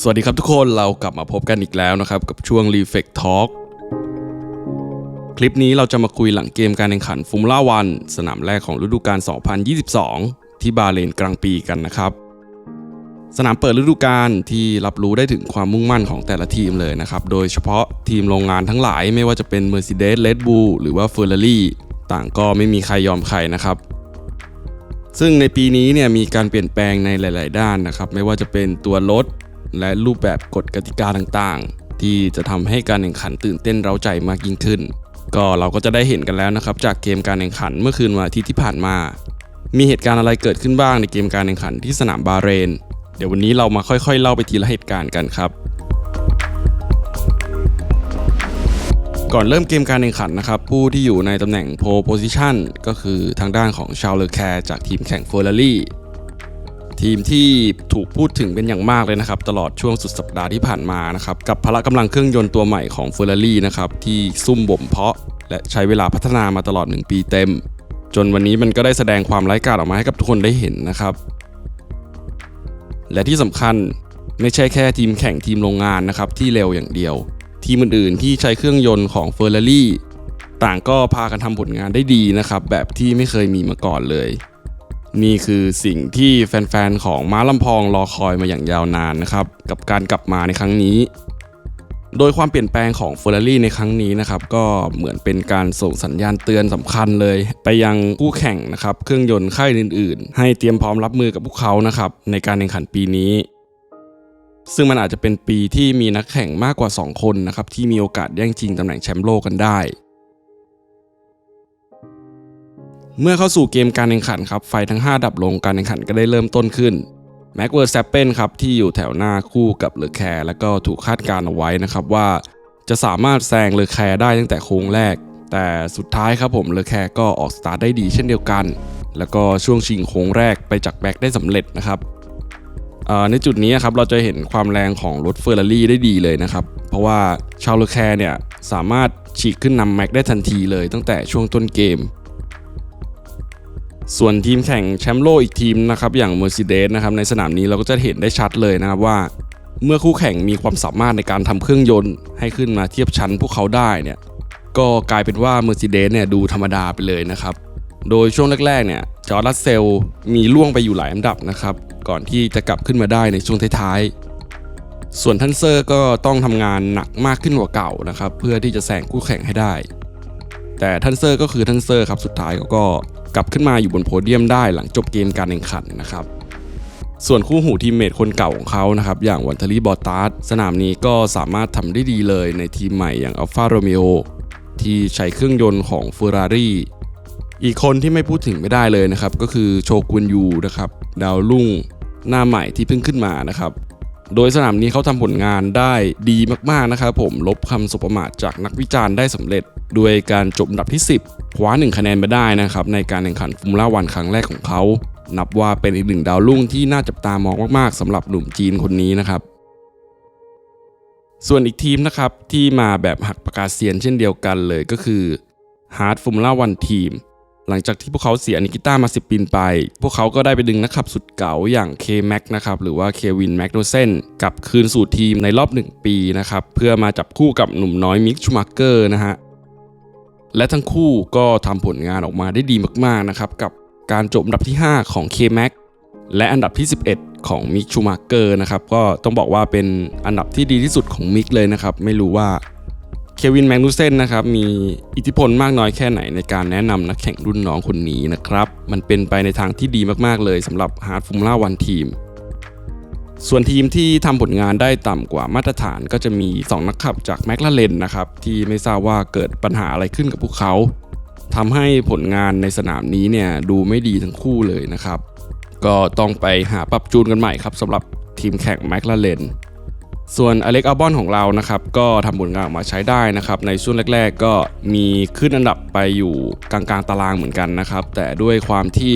สวัสดีครับทุกคนเรากลับมาพบกันอีกแล้วนะครับ กับช่วง Reflect Talk คลิปนี้เราจะมาคุยหลังเกมการแข่งขันฟูมล่าวัน สนามแรกของฤดูกาล 2022 ที่บาเรนกลางปีกันนะครับ สนามเปิดฤดูกาลที่รับรู้ได้ถึงความมุ่งมั่นของแต่ละทีมเลยนะครับ โดยเฉพาะทีมโรงงานทั้งหลายไม่ว่าจะเป็น Mercedes Red Bull หรือว่า Ferrari ต่างก็ไม่มีใครยอมใครนะครับซึ่งในปีนี้เนี่ยมีการเปลี่ยนแปลงในหลาย ๆ ด้านนะครับ ไม่ว่าจะเป็นตัวรถ และรูปแบบกฎกติกาต่างๆ ที่จะทำให้การแข่งขันตื่นเต้นเร้าใจมากยิ่งขึ้น ก็เราก็จะได้เห็นกันแล้วนะครับจากเกมการแข่งขันเมื่อคืนวันอาทิตย์ที่ผ่านมา มีเหตุการณ์อะไรเกิดขึ้นบ้างในเกมการแข่งขันที่สนามบาเรน เดี๋ยววันนี้เรามาค่อยๆ เล่าไปทีละเหตุการณ์กันครับก่อนเริ่มเกมการแข่งขันนะครับ ผู้ที่อยู่ในตำแหน่ง pole position ก็คือทางด้านของชาลเลอร์แคร์จากทีมแข่งเฟอร์รารี่ ทีมที่ถูกพูดถึงเป็นอย่างมากเลยนะครับ ตลอดช่วงสุดสัปดาห์ที่ผ่านมานะครับ กับพละกำลังเครื่องยนต์ตัวใหม่ของเฟอร์รารี่นะครับ ที่ซุ่มบ่มเพาะ และใช้เวลาพัฒนามาตลอด 1 ปีเต็ม จนวันนี้มันก็ได้แสดงความไร้กาจออกมาให้กับทุกคนได้เห็นนะครับ และที่สำคัญไม่ใช่แค่ทีมแข่งทีมโรงงานนะครับที่เร็วอย่างเดียว ทีมอื่นๆที่ใช้เครื่องยนต์ของเฟอร์รารี่ต่างก็พากันทำผลงานได้ดีนะครับแบบที่ไม่เคยมีมาก่อนเลย นี่คือสิ่งที่แฟนๆของม้าลำพองรอคอยมาอย่างยาวนานนะครับกับการกลับมาในครั้งนี้ โดยความเปลี่ยนแปลงของ Ferrari ในครั้งนี้นะครับก็เหมือนเป็นการส่งสัญญาณเตือนสำคัญเลย ไปยังคู่แข่งนะครับเครื่องยนต์ค่ายอื่นๆ ให้เตรียมพร้อมรับมือกับพวกเขานะครับในการแข่งขันปีนี้ซึ่งมันอาจจะเป็นปีที่มีนักแข่งมากกว่า 2 คนนะครับที่มีโอกาสแย่งชิงตำแหน่งแชมป์โลกกันได้ เมื่อเข้าสู่เกมการแข่งขันครับไฟทั้ง 5 ดับลงการแข่งขันก็ได้เริ่มต้นขึ้นแม็กเวอร์แซปเปนครับที่อยู่แถวหน้าคู่กับเลอแคร์แล้วก็ถูกคาดการณ์เอาไว้นะครับว่า จะสามารถแซงเลอแคร์ได้ตั้งแต่โค้งแรก แต่สุดท้ายครับผมเลอแคร์ก็ออกสตาร์ทได้ดีเช่นเดียวกัน แล้วก็ช่วงชิงโค้งแรกไปจากแบ็กได้สำเร็จนะครับในจุดนี้ครับเราจะเห็นความแรงของรถเฟอร์รารี่ได้ดีเลยนะครับเพราะว่าชาวเลอแคร์เนี่ยสามารถฉีกขึ้นนำแม็กได้ทันทีเลยตั้งแต่ช่วงต้นเกม ส่วนทีมแข่งแชมป์โลกอีกทีมนะครับอย่าง Mercedes นะครับในสนามนี้เราก็จะเห็นได้ชัดเลยนะครับว่า เมื่อคู่แข่งมีความสามารถในการทำเครื่องยนต์ให้ขึ้นมาเทียบชั้นพวกเขาได้เนี่ยก็กลายเป็นว่า Mercedes เนี่ยดูธรรมดาไปเลยนะครับ โดยช่วงแรกๆเนี่ยจอร์ดัสเซลมีล่วงไปอยู่หลายอันดับนะครับก่อนที่จะกลับขึ้นมาได้ในช่วงท้ายๆ ส่วนทันเซอร์ก็ต้องทำงานหนักมากขึ้นกว่าเก่านะครับเพื่อที่จะแซงคู่แข่งให้ได้ แต่ทันเซอร์ก็คือทันเซอร์ครับสุดท้ายเขาก็ กลับขึ้นมาอยู่บนโพเดียมได้หลังจบเกมการแข่งขันนะครับส่วนคู่หูทีมเมทคนเก่าของเขานะครับ อย่างวันทารีบอตตาร์สนามนี้ก็สามารถทำได้ดีเลยในทีมใหม่อย่างอัลฟาโรเมโอที่ใช้เครื่องยนต์ของ Ferrari อีกคนที่ไม่พูดถึงไม่ได้เลยนะครับ ก็คือโชกุนยูนะครับ ดาวรุ่งหน้าใหม่ที่เพิ่งขึ้นมานะครับ โดยสนามนี้เขาทำผลงานได้ดีมากๆนะครับผมลบคำสบประมาทจากนักวิจารณ์ได้สำเร็จ ด้วยการจบอันดับที่ 10 คว้า 1 คะแนนมาได้นะครับในการแข่งขันฟอร์มูล่าวันครั้งแรกของเขา นับว่าเป็นอีกหนึ่งดาวรุ่งที่น่าจับตามองมากๆสำหรับหนุ่มจีนคนนี้นะครับส่วนอีกทีมนะครับที่มาแบบหักปากกาเซียนเช่นเดียวกันเลยก็คือ Hard Formula One Team หลังจากที่พวกเขาเสียนิกิต้ามา 10 ปีไป พวกเขาก็ได้ไปดึงนักขับสุดเก๋าอย่าง K-Mac นะครับ หรือว่าเควินแมคโดเซนกลับคืนสู่ทีมในรอบ 1 ปีนะครับ เพื่อมาจับคู่กับหนุ่มน้อยมิกชูมาร์เกอร์นะฮะ และทั้งคู่ก็ทำผลงานออกมาได้ดีมาก ๆ นะครับ กับการจบอันดับที่ 5 ของ K-Mac และอันดับที่ 11 ของมิกชูมาร์เกอร์นะครับ ก็ต้องบอกว่าเป็นอันดับที่ดีที่สุดของมิกเลยนะครับ ไม่รู้ว่า เควินแมกนูเซนนะครับมีอิทธิพลมากน้อยแค่ไหนในการแนะนำนักแข่งรุ่นน้องคนนี้นะครับมันเป็นไปในทางที่ดีมากๆเลยสำหรับ Hard Formula One Team ส่วนทีมที่ทำผลงานได้ต่ำกว่ามาตรฐานก็จะมี 2 นักขับจากแมคลาเรนนะครับที่ไม่ทราบว่าเกิดปัญหาอะไรขึ้นกับพวกเขาทำให้ผลงานในสนามนี้เนี่ยดูไม่ดีทั้งคู่เลยนะครับ ก็ต้องไปหาปรับจูนกันใหม่ครับสำหรับทีมแข่งแมคลาเรน ส่วนอเล็กอัลบอนของเรานะครับก็ทำผลงานออกมาใช้ได้นะครับในช่วงแรก ๆ ก็มีขึ้นอันดับไปอยู่กลางๆตารางเหมือนกันนะครับแต่ด้วยความที่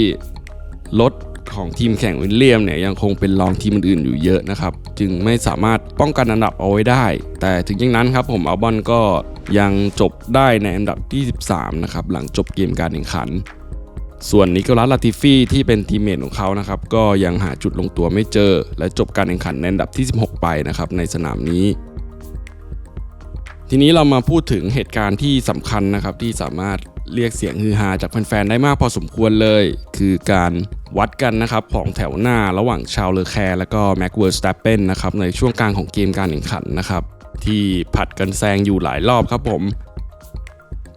รถของทีมแข่งวิลเลียมเนี่ยยังคงเป็นรองทีมอื่นๆอยู่เยอะนะครับจึงไม่สามารถป้องกันอันดับเอาไว้ได้ แต่ถึงอย่างนั้นครับผมอัลบอนก็ยังจบได้ในอันดับที่ 13 นะครับหลังจบเกมการแข่งขัน ส่วนนิโคลัสลาติฟี่ที่เป็นทีมเมทของเขานะครับก็ยังหาจุดลงตัวไม่เจอ และจบการแข่งขันในอันดับที่ 16 ไปนะครับในสนามนี้ ทีนี้เรามาพูดถึงเหตุการณ์ที่สำคัญนะครับที่สามารถเรียกเสียงฮือฮาจากแฟนๆได้มากพอสมควรเลย คือการวัดกันนะครับของแถวหน้าระหว่างชาวเลอแคร์และก็แม็กเวอร์สแตปเปนนะครับในช่วงกลางของเกมการแข่งขันนะครับที่ผัดกันแซงอยู่หลายรอบครับผม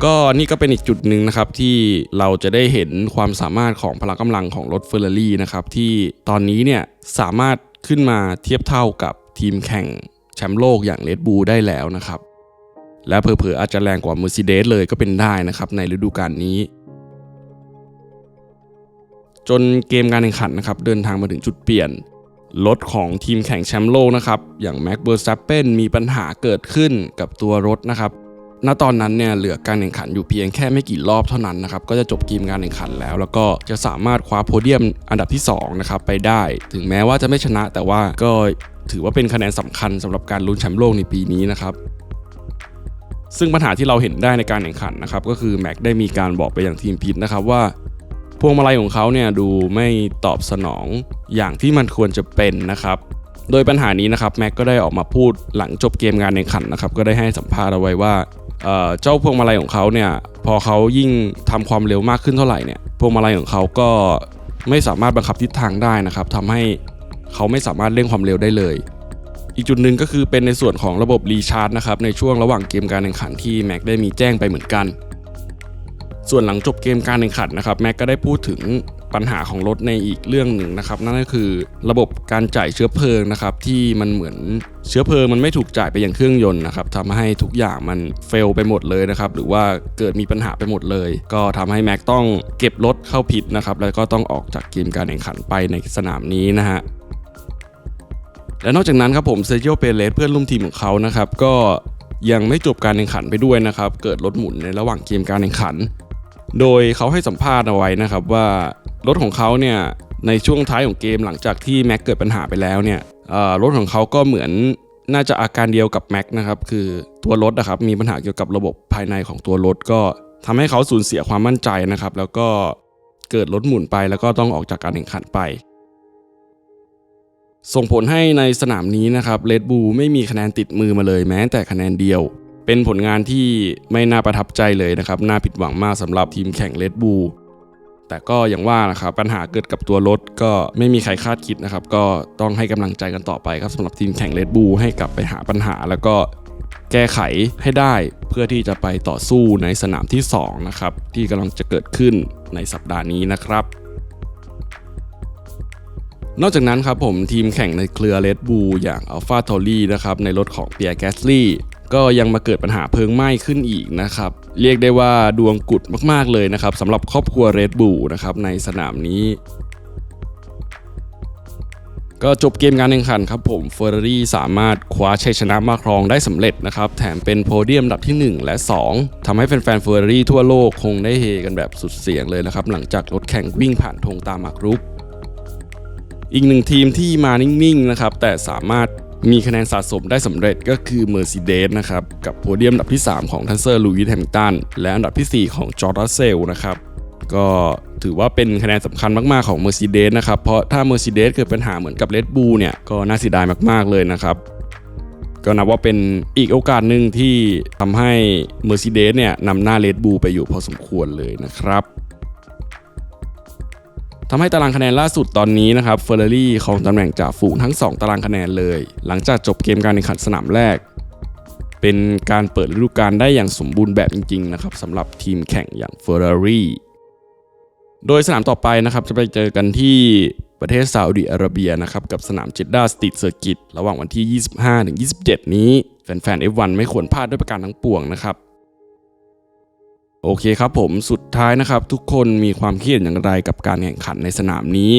ก็นี่ก็เป็นอีกจุดหนึ่งนะครับที่เราจะได้เห็นความสามารถของพละกำลังของรถเฟอร์รารี่นะครับที่ตอนนี้เนี่ยสามารถขึ้นมาเทียบเท่ากับทีมแข่งแชมป์โลกอย่างเลดบูได้แล้วนะครับ และเผลอๆอาจจะแรงกว่า Mercedes เลยก็เป็นได้นะครับในฤดูกาลนี้ จนเกมการแข่งขันนะครับเดินทางมาถึงจุดเปลี่ยนรถของทีมแข่งแชมป์โลกนะครับอย่าง Max Verstappen มีปัญหาเกิดขึ้นกับตัวรถนะครับ ณตอนนั้นเนี่ยเหลือการแข่งขันอยู่เพียงแค่ไม่กี่รอบเท่านั้นนะครับก็จะจบเกมการแข่งขันแล้ว แล้วก็จะสามารถคว้าโพเดียมอันดับที่2นะครับไปได้ ถึงแม้ว่าจะไม่ชนะแต่ว่าก็ถือว่าเป็นคะแนนสำคัญสำหรับการลุ้นแชมป์โลกในปีนี้นะครับซึ่งปัญหาที่เราเห็นได้ในการแข่งขันนะครับก็คือแม็กได้มีการบอกไปอย่างทีมพิทนะครับว่าพวงมาลัยของเขาเนี่ยดูไม่ตอบสนองอย่างที่มันควรจะเป็นนะครับ โดยปัญหานี้นะครับแม็กก็ได้ออกมาพูดหลังจบเกมงานแข่งขันนะครับก็ได้ให้สัมภาษณ์เอาไว้ว่า เจ้าพวงมาลัยของเขาเนี่ยพอเขายิ่งทำความเร็วมากขึ้นเท่าไหร่เนี่ยพวงมาลัยของเขาก็ไม่สามารถบังคับทิศทางได้นะครับทำให้เขาไม่สามารถเร่งความเร็วได้เลย อีกจุดหนึ่งก็คือเป็นในส่วนของระบบรีชาร์จนะครับในช่วงระหว่างเกมการแข่งขันที่แม็กได้มีแจ้งไปเหมือนกัน ส่วนหลังจบเกมการแข่งขันนะครับแม็กก็ได้พูดถึงปัญหาของรถในอีกเรื่องหนึ่งนะครับ นั่นก็คือระบบการจ่ายเชื้อเพลิงนะครับที่มันเหมือนเชื้อเพลิงมันไม่ถูกจ่ายไปยังเครื่องยนต์นะครับทำให้ทุกอย่างมันเฟลไปหมดเลยนะครับหรือว่าเกิดมีปัญหาไปหมดเลย ก็ทำให้แม็กต้องเก็บรถเข้าผิดนะครับแล้วก็ต้องออกจากเกมการแข่งขันไปในสนามนี้นะฮะและนอกจากนั้นครับผมเซจิโอเปเรสเพื่อนร่วมทีมของเขานะครับก็ยังไม่จบการแข่งขันไปด้วยนะครับ เกิดรถหมุนในระหว่างเกมการแข่งขัน โดยเขาให้สัมภาษณ์เอาไว้นะครับว่ารถของเขาเนี่ยในช่วงท้ายของเกมหลังจากที่แม็กเกิดปัญหาไปแล้วเนี่ยรถของเขาก็เหมือนน่าจะอาการเดียวกับแม็กนะครับคือตัวรถนะครับมีปัญหาเกี่ยวกับระบบภายในของตัวรถก็ทำให้เขาสูญเสียความมั่นใจนะครับแล้วก็เกิดรถหมุนไปแล้วก็ต้องออกจากการแข่งขันไป ส่งผลให้ในสนามนี้นะครับเลดบูไม่มีคะแนนติดมือมาเลยแม้แต่คะแนนเดียว เป็นผลงานที่ไม่น่าประทับใจเลยนะครับ น่าผิดหวังมากสำหรับทีมแข่งเลดบูแต่ก็อย่างว่านะครับปัญหาเกิดกับตัวรถก็ไม่มีใครคาดคิดนะครับ ก็ต้องให้กำลังใจกันต่อไปครับสำหรับทีมแข่งเลดบูให้กลับไปหาปัญหา แล้วก็แก้ไขให้ได้เพื่อที่จะไปต่อสู้ในสนามที่สองนะครับ ที่กำลังจะเกิดขึ้นในสัปดาห์นี้นะครับนอกจากนั้นครับผมทีมแข่งในเครือ Red Bull อย่าง Alpha t a u r i นะครับในรถของเปียร์แกสลี่ ก็ยังมาเกิดปัญหาเพลิงไหม้ขึ้นอีกนะครับเรียกได้ว่าดวงกุดมากๆเลยนะครับสำหรับครอบครัว Red Bull นะครับในสนามนี้ก็จบเกมการแข่งขันครับผมเฟอร์รารี่สามารถคว้าชัยชนะมาครองได้สำเร็จนะครับ แถมเป็นโพเดียมดับที่ 1 และ 2ทำให้แฟนๆเฟอร์รารี่ทั่วโลกคงได้เฮกันแบบสุดเสียงเลยนะครับ หลังจากรถแข่งวิ่งผ่านธงตามหมากรุก อีกหนึ่งทีมที่มานิ่ง ๆ นะครับ แต่สามารถ มีคะแนนสะสมได้สำเร็จก็คือ Mercedes นะครับ กับโพเดียมอันดับที่ 3 ของทันเซอร์ลูอิสแฮมิลตันและอันดับทีสี่ 4 ของจอร์ดเซลนะครับก็ถือว่าเป็นคะแนนสำคัญมากๆของ Mercedes นะครับ เพราะถ้า Mercedes เกิดปัญหาเหมือนกับ Red Bull เนี่ยก็น่าเสียดายมากๆเลยนะครับ ก็นับว่าเป็นอีกโอกาสหนึ่งที่ทำให้ Mercedes เนี่ยนำหน้า Red Bull ไปอยู่พอสมควรเลยนะครับ ทำให้ตารางคะแนนล่าสุดตอนนี้นะครับเฟอร์รารี่ของตำแหน่งจ่าฝูงทั้ง 2 ตารางคะแนนเลย หลังจากจบเกมการแข่งขันสนามแรก เป็นการเปิดฤดูกาลได้อย่างสมบูรณ์แบบจริงๆนะครับสำหรับทีมแข่งอย่างเฟอร์รารี่โดยสนามต่อไปนะครับจะไปเจอกันที่ประเทศซาอุดิอาระเบียนะครับกับสนามเจดดาสตีทเซอร์กิตระหว่างวันที่ 25-27 นี้ แฟนๆ F1 ไม่ควรพลาดด้วยประการทั้งปวงนะครับ โอเคครับผมสุดท้ายนะครับทุกคนมีความคิดเห็นอย่างไรกับการแข่งขันในสนามนี้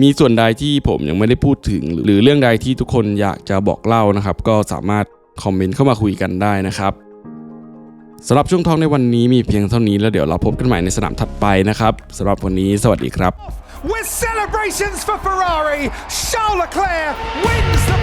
มีส่วนใดที่ผมยังไม่ได้พูดถึง หรือเรื่องใดที่ทุกคนอยากจะบอกเล่านะครับ ก็สามารถคอมเมนต์เข้ามาคุยกันได้นะครับสำหรับช่วงทองในวันนี้มีเพียงเท่านี้แล้วเดี๋ยวเราพบกันใหม่ในสนามถัดไปนะครับสำหรับวันนี้สวัสดีครับ With celebrations for Ferrari, Charles Leclerc wins the.